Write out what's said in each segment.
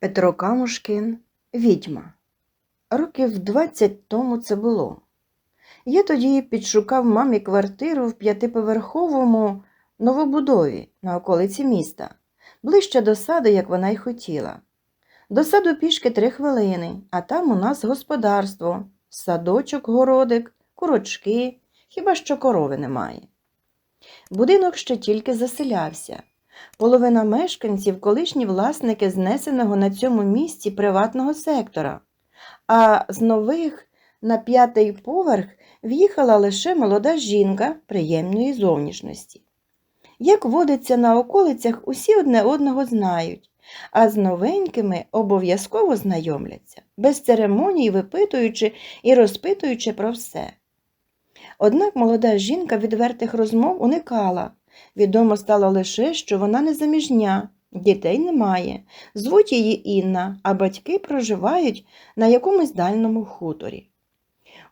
Петро Камушкін Відьма. Років 20 тому це було. Я тоді підшукав мамі квартиру в п'ятиповерховому новобудові на околиці міста, ближче до саду, як вона й хотіла. До саду пішки три хвилини, а там у нас господарство, садочок, городик, курочки, хіба що корови немає. Будинок ще тільки заселявся. Половина мешканців колишні власники знесеного на цьому місці приватного сектора, а з нових на п'ятий поверх в'їхала лише молода жінка приємної зовнішності. Як водиться на околицях, усі одне одного знають, а з новенькими обов'язково знайомляться, без церемоній випитуючи і розпитуючи про все. Однак молода жінка відвертих розмов уникала. Відомо стало лише, що вона не заміжня, дітей немає, звуть її Інна, а батьки проживають на якомусь дальному хуторі.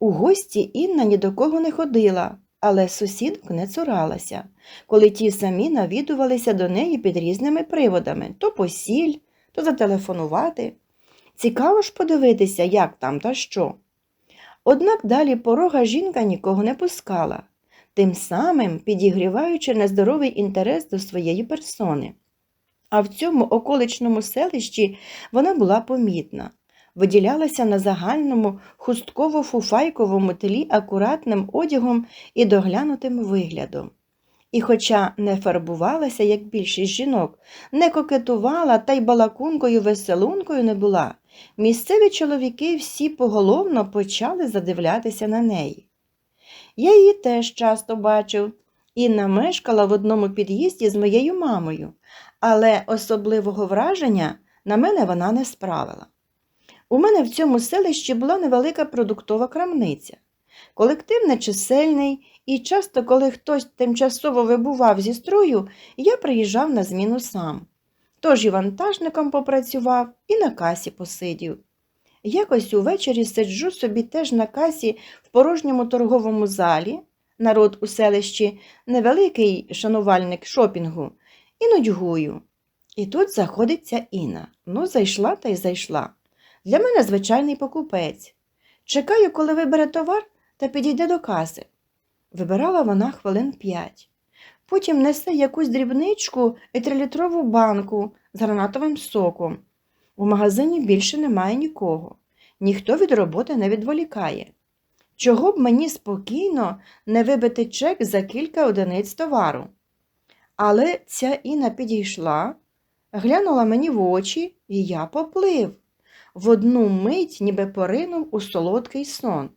У гості Інна ні до кого не ходила, але сусідок не цуралася, коли ті самі навідувалися до неї під різними приводами то посіль, то зателефонувати. Цікаво ж подивитися, як там та що. Однак далі порога жінка нікого не пускала, тим самим підігріваючи нездоровий інтерес до своєї персони. А в цьому околичному селищі вона була помітна, виділялася на загальному хустково-фуфайковому тлі акуратним одягом і доглянутим виглядом. І, хоча не фарбувалася, як більшість жінок, не кокетувала та й балакункою веселункою не була, місцеві чоловіки всі поголовно почали задивлятися на неї. Я її теж часто бачив. Інна мешкала в одному під'їзді з моєю мамою, але особливого враження на мене вона не справила. У мене в цьому селищі була невелика продуктова крамниця. Колектив нечисельний, і часто, коли хтось тимчасово вибував зі строю, я приїжджав на зміну сам. Тож і вантажником попрацював, і на касі посидів. Якось увечері сиджу собі теж на касі в порожньому торговому залі, народ у селищі невеликий шанувальник шопінгу, і нудьгую. І тут заходиться Інна. Ну, зайшла та й зайшла. Для мене звичайний покупець. Чекаю, коли вибере товар та підійде до каси. Вибирала вона хвилин п'ять. Потім несе якусь дрібничку і трилітрову банку з гранатовим соком. У магазині більше немає нікого. Ніхто від роботи не відволікає. Чого б мені спокійно не вибити чек за кілька одиниць товару. Але ця Інна підійшла, глянула мені в очі, і я поплив. В одну мить ніби поринув у солодкий сон.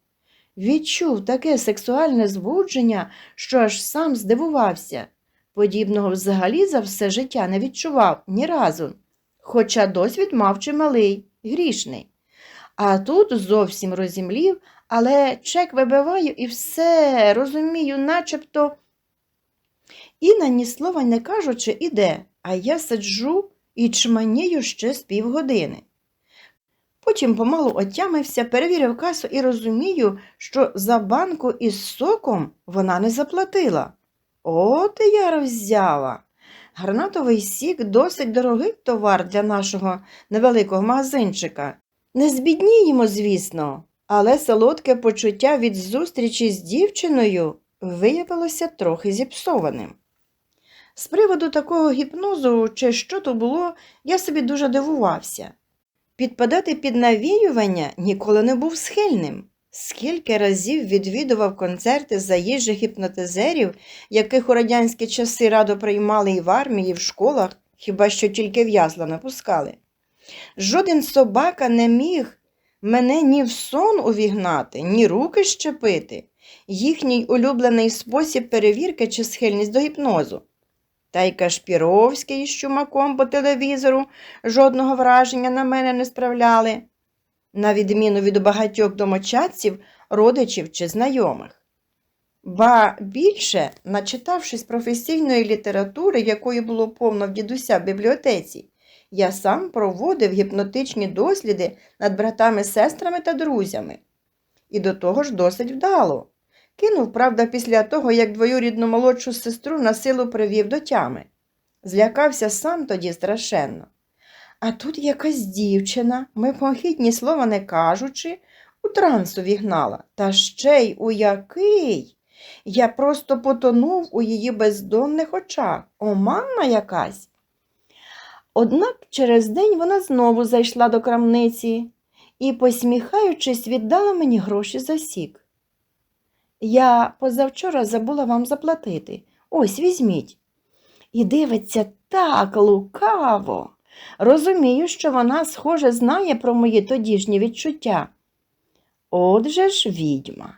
Відчув таке сексуальне збудження, що аж сам здивувався. Подібного взагалі за все життя не відчував ні разу, хоча досвід мав чималий, грішний. А тут зовсім розімлів, але чек вибиваю і все розумію, начебто. Інна ні слова не кажучи, іде, а я сиджу і чманію ще з півгодини. Потім помалу отямився, перевірив касу і розумію, що за банку із соком вона не заплатила. От і я роззяла. Гранатовий сік досить дорогий товар для нашого невеликого магазинчика. Не збідніємо, звісно, але солодке почуття від зустрічі з дівчиною виявилося трохи зіпсованим. З приводу такого гіпнозу, чи що то було, я собі дуже дивувався. Підпадати під навіювання ніколи не був схильним. Скільки разів відвідував концерти заїжджих гіпнотизерів, яких у радянські часи радо приймали і в армії, і в школах, хіба що тільки в'язла не пускали. Жоден собака не міг мене ні в сон увігнати, ні руки щепити, їхній улюблений спосіб перевірки чи схильність до гіпнозу. Та й Кашпіровський з чумаком по телевізору жодного враження на мене не справляли, на відміну від багатьох домочадців, родичів чи знайомих. Ба більше, начитавшись професійної літератури, якої було повно в дідуся в бібліотеці, я сам проводив гіпнотичні досліди над братами-сестрами та друзями. І до того ж досить вдало. Кинув, правда, після того, як двоюрідну молодшу сестру на силу привів до тями. Злякався сам тоді страшенно. А тут якась дівчина, мимохідні слова не кажучи, у трансу вігнала. Та ще й у який? Я просто потонув у її бездонних очах. Оманна якась. Однак через день вона знову зайшла до крамниці і, посміхаючись, віддала мені гроші за сік. Я позавчора забула вам заплатити. Ось візьміть. І дивиться так лукаво. Розумію, що вона, схоже, знає про мої тодішні відчуття. Отже ж відьма.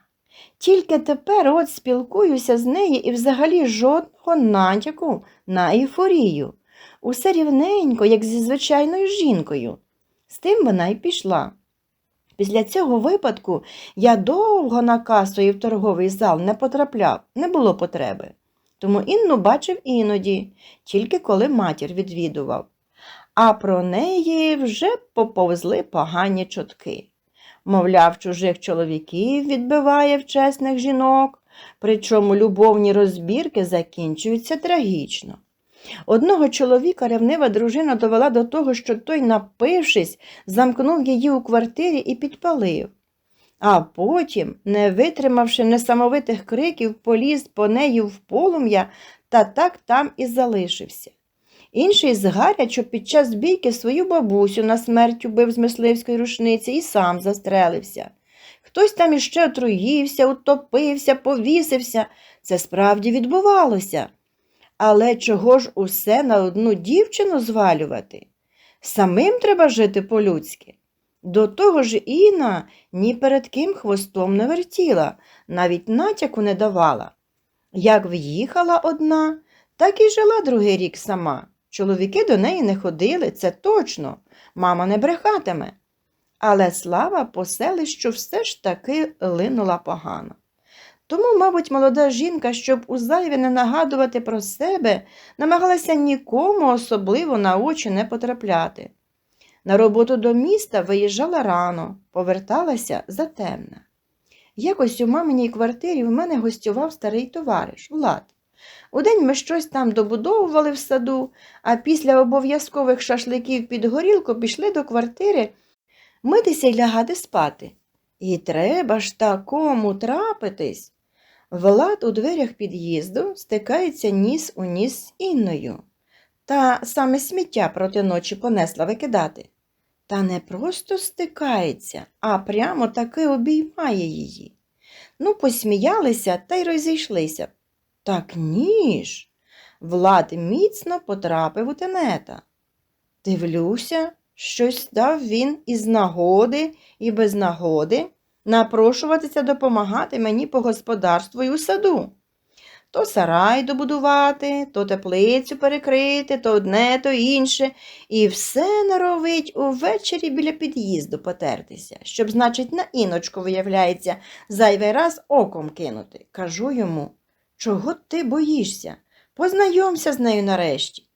Тільки тепер от спілкуюся з нею і взагалі жодного натяку на ейфорію. Усе рівненько, як зі звичайною жінкою. З тим вона й пішла. Після цього випадку я довго на касу і в торговий зал не потрапляв, не було потреби. Тому Інну бачив іноді, тільки коли матір відвідував. А про неї вже поповзли погані чутки. Мовляв, чужих чоловіків відбиває в чесних жінок, причому любовні розбірки закінчуються трагічно. Одного чоловіка ревнива дружина довела до того, що той, напившись, замкнув її у квартирі і підпалив. А потім, не витримавши несамовитих криків, поліз по неї в полум'я та так там і залишився. Інший згарячо під час бійки свою бабусю на смерть убив з мисливської рушниці і сам застрелився. Хтось там іще отруївся, утопився, повісився. Це справді відбувалося. Але чого ж усе на одну дівчину звалювати? Самим треба жити по-людськи. До того ж Інна ні перед ким хвостом не вертіла, навіть натяку не давала. Як в'їхала одна, так і жила другий рік сама. Чоловіки до неї не ходили, це точно, мама не брехатиме. Але слава по селищу все ж таки линула погано. Тому, мабуть, молода жінка, щоб у зайві не нагадувати про себе, намагалася нікому особливо на очі не потрапляти. На роботу до міста виїжджала рано, поверталася затемна. Якось у маминій квартирі в мене гостював старий товариш Влад. Удень ми щось там добудовували в саду, а після обов'язкових шашликів під горілку пішли до квартири митися й лягати спати. І треба ж такому трапитись. Влад у дверях під'їзду стикається ніс у ніс з Інною. Та саме сміття проти ночі понесла викидати. Та не просто стикається, а прямо таки обіймає її. Ну, посміялися та й розійшлися. Так ні ж. Влад міцно потрапив у тенета. Дивлюся, щось став він із нагоди і без нагоди напрошуватися допомагати мені по господарству і у саду. То сарай добудувати, то теплицю перекрити, то одне, то інше, і все норовить увечері біля під'їзду потертися, щоб, значить, на іночку, виявляється, зайвий раз оком кинути. Кажу йому, чого ти боїшся? Познайомся з нею нарешті.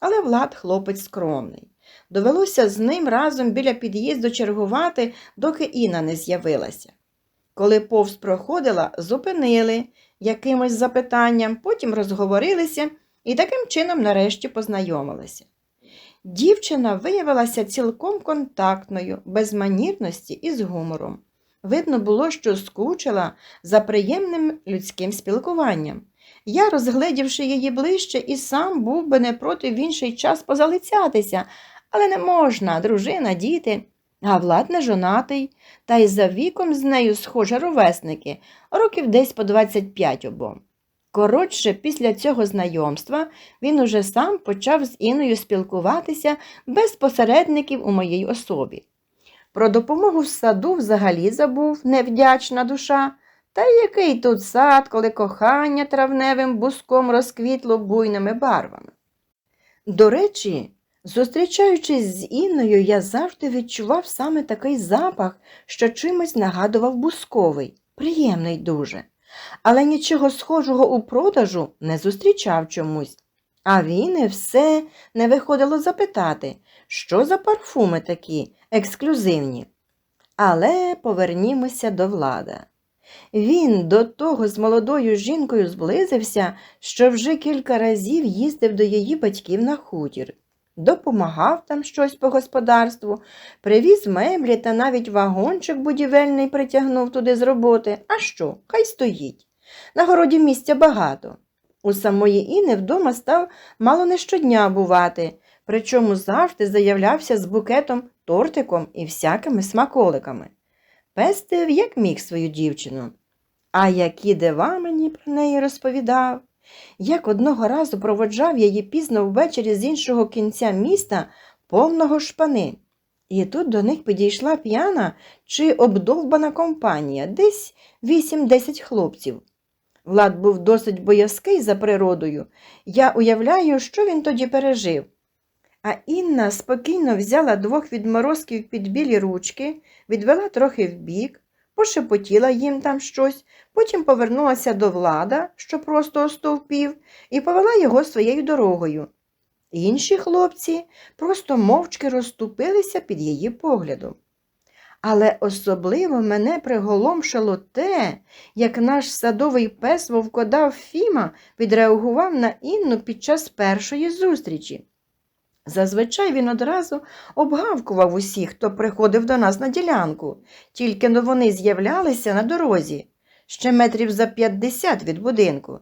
Але Влад хлопець скромний. Довелося з ним разом біля під'їзду чергувати, доки Інна не з'явилася. Коли повз проходила, зупинили якимось запитанням, потім розговорилися і таким чином нарешті познайомилися. Дівчина виявилася цілком контактною, без манірності і з гумором. Видно було, що скучила за приємним людським спілкуванням. Я, розгледівши її ближче, і сам був би не проти в інший час позалицятися, але не можна, дружина, діти. А Влад не жонатий, та й за віком з нею схожі ровесники, років десь по 25 обом. Коротше, після цього знайомства він уже сам почав з Іною спілкуватися без посередників у моїй особі. Про допомогу в саду взагалі забув невдячна душа. Та який тут сад, коли кохання травневим буском розквітло буйними барвами. До речі, зустрічаючись з Інною, я завжди відчував саме такий запах, що чимось нагадував бусковий, приємний дуже. Але нічого схожого у продажу не зустрічав чомусь. А він і все не виходило запитати, що за парфуми такі ексклюзивні. Але повернімося до влада. Він до того з молодою жінкою зблизився, що вже кілька разів їздив до її батьків на хутір. допомагав там щось по господарству, привіз меблі та навіть вагончик будівельний притягнув туди з роботи. А що? Хай стоїть. На городі місця багато. У самої Іни вдома став мало не щодня бувати, причому завжди заявлявся з букетом, тортиком і всякими смаколиками. Пестив, як міг свою дівчину. А які дива мені про неї розповідав, як одного разу проводжав її пізно ввечері з іншого кінця міста повного шпани. І тут до них підійшла п'яна чи обдовбана компанія, десь 8-10 хлопців. Влад був досить боязкий за природою. Я уявляю, що він тоді пережив. А Інна спокійно взяла двох відморозків під білі ручки, відвела трохи вбік, пошепотіла їм там щось, потім повернулася до влада, що просто остовпів, і повела його своєю дорогою. Інші хлопці просто мовчки розступилися під її поглядом. Але особливо мене приголомшило те, як наш садовий пес вовкодав Фіма відреагував на Інну під час першої зустрічі. Зазвичай він одразу обгавкував усіх, хто приходив до нас на ділянку, тільки но вони з'являлися на дорозі, ще метрів за 50 від будинку.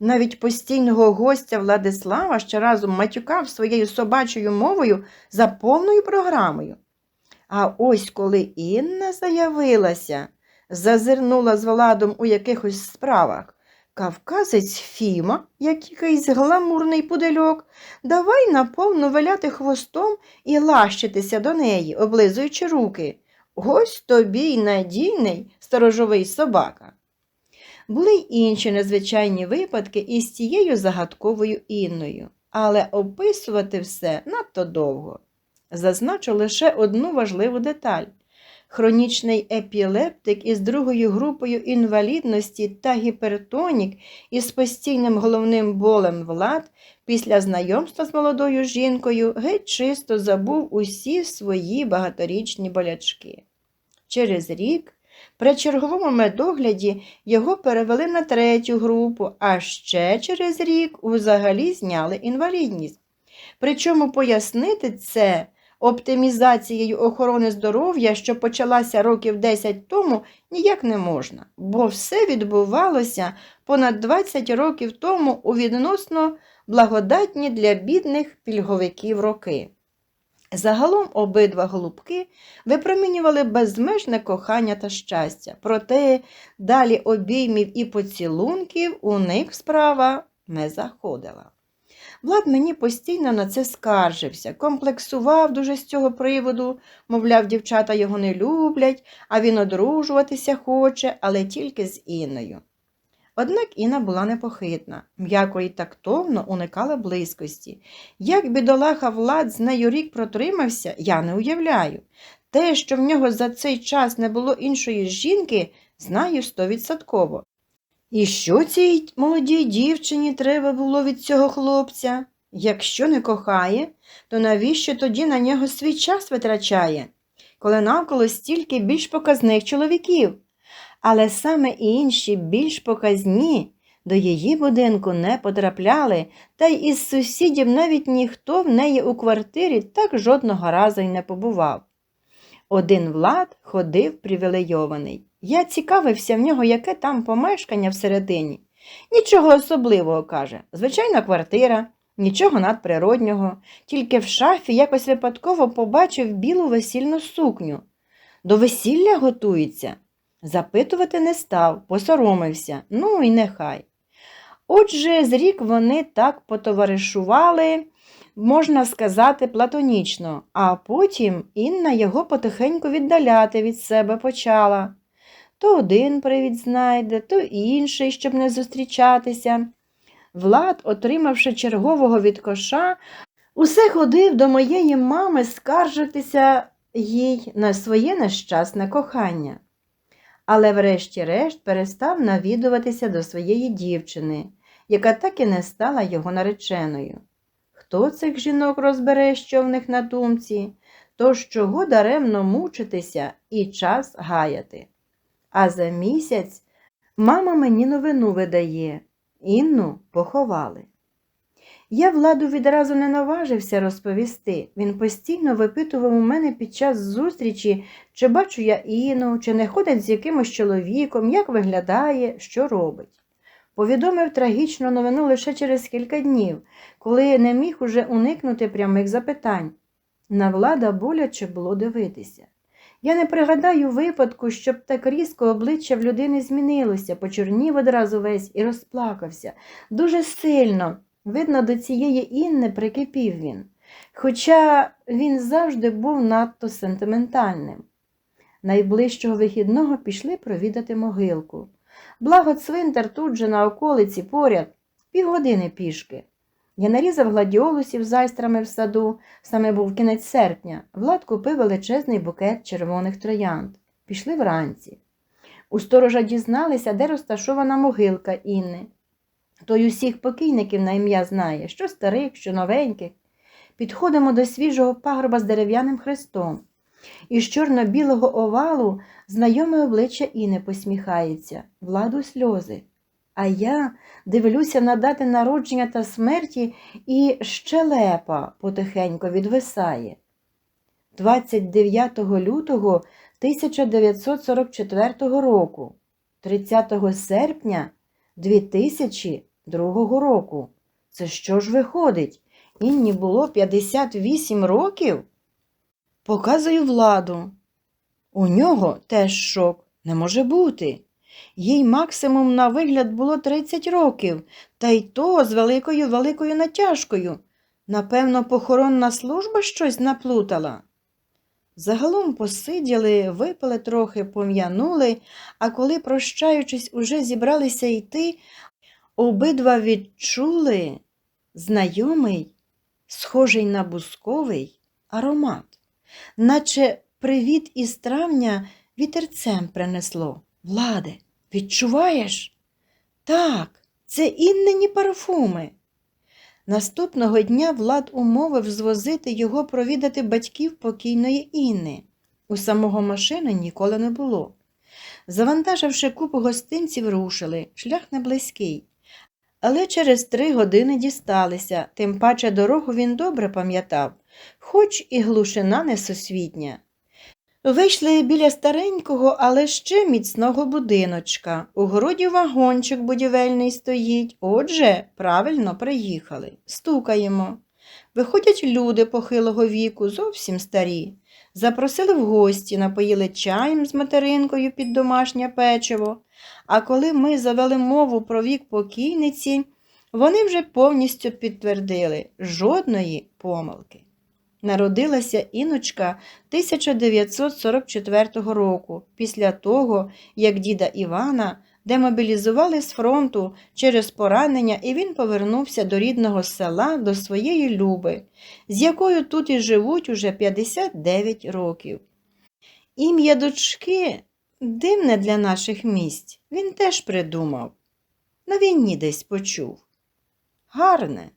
Навіть постійного гостя Владислава ще разом матюкав своєю собачою мовою за повною програмою. А ось коли Інна заявилася, зазирнула з Владом у якихось справах, кавказець Фіма, як якийсь гламурний пудельок, давай наповну виляти хвостом і лащитися до неї, облизуючи руки. Ось тобі й надійний сторожовий собака. Були й інші незвичайні випадки із цією загадковою Інною, але описувати все надто довго. Зазначу лише одну важливу деталь. Хронічний епілептик із другою групою інвалідності та гіпертонік із постійним головним болем влад після знайомства з молодою жінкою геть чисто забув усі свої багаторічні болячки. Через рік при черговому медогляді його перевели на третю групу, а ще через рік взагалі зняли інвалідність. Причому пояснити це оптимізацією охорони здоров'я, що почалася років 10 тому, ніяк не можна, бо все відбувалося понад 20 років тому у відносно благодатні для бідних пільговиків роки. Загалом обидва голубки випромінювали безмежне кохання та щастя, проте далі обіймів і поцілунків у них справа не заходила. Влад мені постійно на це скаржився, комплексував дуже з цього приводу, мовляв, дівчата його не люблять, а він одружуватися хоче, але тільки з Інною. Однак Інна була непохитна, м'яко і тактовно уникала близькості. Як бідолаха Влад з нею рік протримався, я не уявляю. Те, що в нього за цей час не було іншої жінки, знаю стовідсотково. І що цій молодій дівчині треба було від цього хлопця? Якщо не кохає, то навіщо тоді на нього свій час витрачає, коли навколо стільки більш показних чоловіків? Але саме інші більш показні до її будинку не потрапляли, та й із сусідів навіть ніхто в неї у квартирі так жодного разу й не побував. Один Влад ходив привілейований. Я цікавився в нього, яке там помешкання всередині. Нічого особливого, каже. Звичайна квартира, нічого надприроднього, тільки в шафі якось випадково побачив білу весільну сукню. До весілля готується. Запитувати не став, посоромився, ну і нехай. Отже, з рік вони так потоваришували, можна сказати, платонічно, а потім Інна його потихеньку віддаляти від себе почала. То один привід знайде, то інший, щоб не зустрічатися. Влад, отримавши чергового від коша, усе ходив до моєї мами скаржитися їй на своє нещасне кохання. Але врешті-решт перестав навідуватися до своєї дівчини, яка так і не стала його нареченою. Хто цих жінок розбере, що в них на думці, тож чого даремно мучитися і час гаяти. А за місяць мама мені новину видає Інну поховали. Я владу відразу не наважився розповісти. Він постійно випитував у мене під час зустрічі, чи бачу я Іну, чи не ходить з якимось чоловіком, як виглядає, що робить. Повідомив трагічну новину лише через кілька днів, коли не міг уже уникнути прямих запитань. На влада боляче було дивитися. Я не пригадаю випадку, щоб так різко обличчя в людини змінилося, почорнів одразу весь і розплакався. Дуже сильно. Видно, до цієї Інни прикипів він. Хоча він завжди був надто сентиментальним. Найближчого вихідного пішли провідати могилку. Благо цвинтар тут же на околиці поряд, півгодини пішки. Я нарізав гладіолусів з айстрами в саду, саме був кінець серпня. Влад купив величезний букет червоних троянд. Пішли вранці. У сторожа дізналися, де розташована могилка Інни. Той усіх покійників на ім'я знає, що старих, що новеньких. Підходимо до свіжого пагорба з дерев'яним хрестом. Із чорно-білого овалу знайоме обличчя Іни посміхається, владу сльози. А я дивлюся на дати народження та смерті, і щелепа потихенько відвисає. 29 лютого 1944 року, 30 серпня 2002 року. Це що ж виходить? Інні було 58 років? Показую владу. У нього теж шок. Не може бути. Їй максимум на вигляд було 30 років, та й то з великою великою натяжкою. Напевно, похоронна служба щось наплутала. Загалом посиділи, випили трохи, пом'янули, а коли, прощаючись, уже зібралися йти, обидва відчули знайомий, схожий на бусковий аромат, наче привіт із травня вітерцем принесло. Владе, відчуваєш? Так, це іннені парфуми. Наступного дня Влад умовив звозити його провідати батьків покійної Інни. У самого машини ніколи не було. Завантаживши купу гостинців, рушили, шлях не близький. Але через три години дісталися, тим паче дорогу він добре пам'ятав, хоч і глушина несусвітня. Вийшли біля старенького, але ще міцного будиночка. У городі вагончик будівельний стоїть. Отже, правильно приїхали. Стукаємо. Виходять люди похилого віку, зовсім старі. Запросили в гості, напоїли чаєм з материнкою під домашнє печиво. А коли ми завели мову про вік покійниці, вони вже повністю підтвердили жодної помилки. Народилася іночка 1944 року, після того, як діда Івана демобілізували з фронту через поранення, і він повернувся до рідного села, до своєї Люби, з якою тут і живуть уже 59 років. Ім'я дочки дивне для наших місць, він теж придумав. На війні десь почув. Гарне.